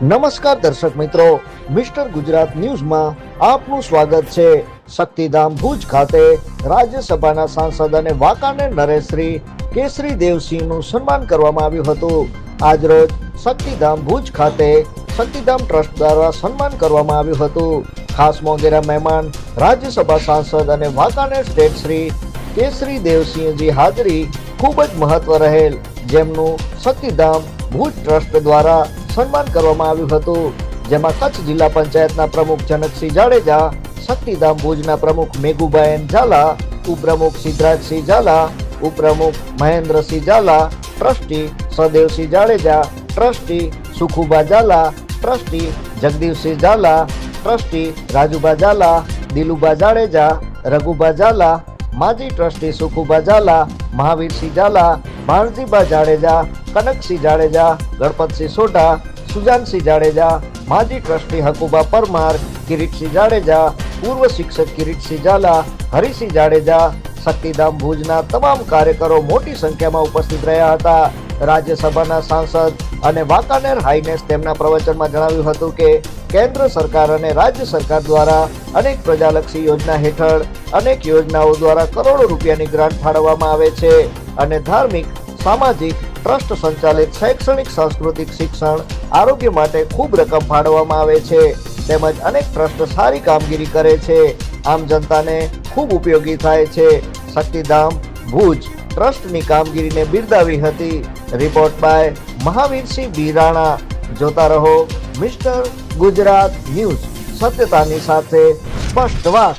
નમસ્કાર દર્શક મિત્રો, મિસ્ટર ગુજરાત ન્યૂઝમાં આપનું સ્વાગત છે શક્તિધામ ભુજ ખાતે રાજ્યસભાના સાંસદ અને વાંકાનેર નરેશશ્રી કેસરી દેવસિંહનું સન્માન કરવામાં આવ્યું હતું. આજરોજ શક્તિધામ ભુજ ખાતે શક્તિધામ ટ્રસ્ટ દ્વારા સન્માન કરવામાં આવ્યું હતું. ખાસ મોંઘેરા મહેમાન, રાજ્યસભા સાંસદ અને વાંકાનેર સ્ટેટ શ્રી કેસરી દેવસિંહજી હાજરી ખૂબ જ મહત્વ રહેલ, જેમનું શક્તિધામ ભુજ ટ્રસ્ટ દ્વારા સન્માન કરવામાં આવ્યું હતું, જેમાં કચ્છ જિલ્લા પંચાયતના પ્રમુખ જનકસિંહ જાડેજા, શક્તિધામ ભુજના પ્રમુખ મેઘુબાએન ઝાલા, ઉપપ્રમુખ સિદ્ધરાજસિંહ ઝાલા, ઉપપ્રમુખ Mahendrasinh Zala, trustee Sadevsinh Jadeja, trustee Sukhuba Zala, trustee Jagdivsinh Zala, trustee Rajuba Zala Diluba Jadeja Raghuba Zala માજી ટ્રસ્ટી સુખુભા ઝાલા, મહાવીરસિંહ ઝાલા ભાણજીબા જાડેજા, કનકસિંહ જાડેજા, ગણપતસિંહ સોઢા, સુજાનસિંહ જાડેજા, માજી ટ્રસ્ટી હકુબા પરમાર, કિરીટસિંહ જાડેજા, પૂર્વ શિક્ષક કિરીટસિંહ ઝાલા, હરિસિંહ જાડેજા, શક્તિધામ ભુજના તમામ કાર્યકરો મોટી સંખ્યામાં ઉપસ્થિત રહ્યા હતા. રાજ્યસભાના સાંસદ અને વાંકાનેર હાઈનેસ તેમના પ્રવચનમાં જણાવ્યું હતું કે કેન્દ્ર સરકાર અને રાજ્ય સરકાર દ્વારા અનેક પ્રજાલક્ષી યોજના હેઠળ અનેક યોજનાઓ દ્વારા કરોડો રૂપિયાની ગ્રાન્ટ ફાળવવામાં આવે છે અને ધાર્મિક, સામાજિક, ટ્રસ્ટ સંચાલિત શૈક્ષણિક, સાંસ્કૃતિક શિક્ષણ, આરોગ્ય માટે ખૂબ રકમ ફાળવવામાં આવે છે. તેમજ અનેક ટ્રસ્ટ સારી કામગીરી કરે છે. આમ જનતાને ખૂબ ઉપયોગી થાય છે. શક્તિધામ ભુજ. ટ્રસ્ટની કામગીરીને બિરદાવી હતી રિપોર્ટ બાય મહાવીરસિંહ બિરાણા જોતા રહો મિસ્ટર ગુજરાત ન્યૂઝ સત્યતાની સાથે સ્પષ્ટ વાત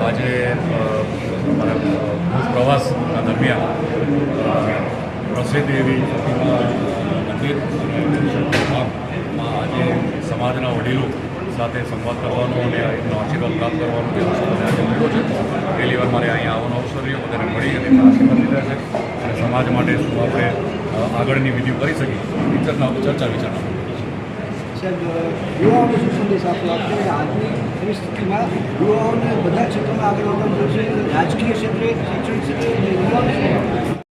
આજે પ્રવાસના દરમિયાન પ્રસિદ્ધ એવી આજે સમાજના વડીલો સાથે સંવાદ કરવાનો અને એમનો આશીર્વાદ પ્રાપ્ત કરવાનો જે અવસર આજે મળ્યો છે. પહેલી વાર મારે અહીંયા આવવાનો અવસર રહ્યો બધાને મળી અને આશીર્વાદ લીધા છે. અને સમાજ માટે શું આપણે આગળની વિધિઓ કરી શકીએ, વિચારના ચર્ચા વિચારણા યુવાઓને બધા ક્ષેત્રોમાં આગળ વધવાનું રાજકીય ક્ષેત્રે, શૈક્ષણિક ક્ષેત્રે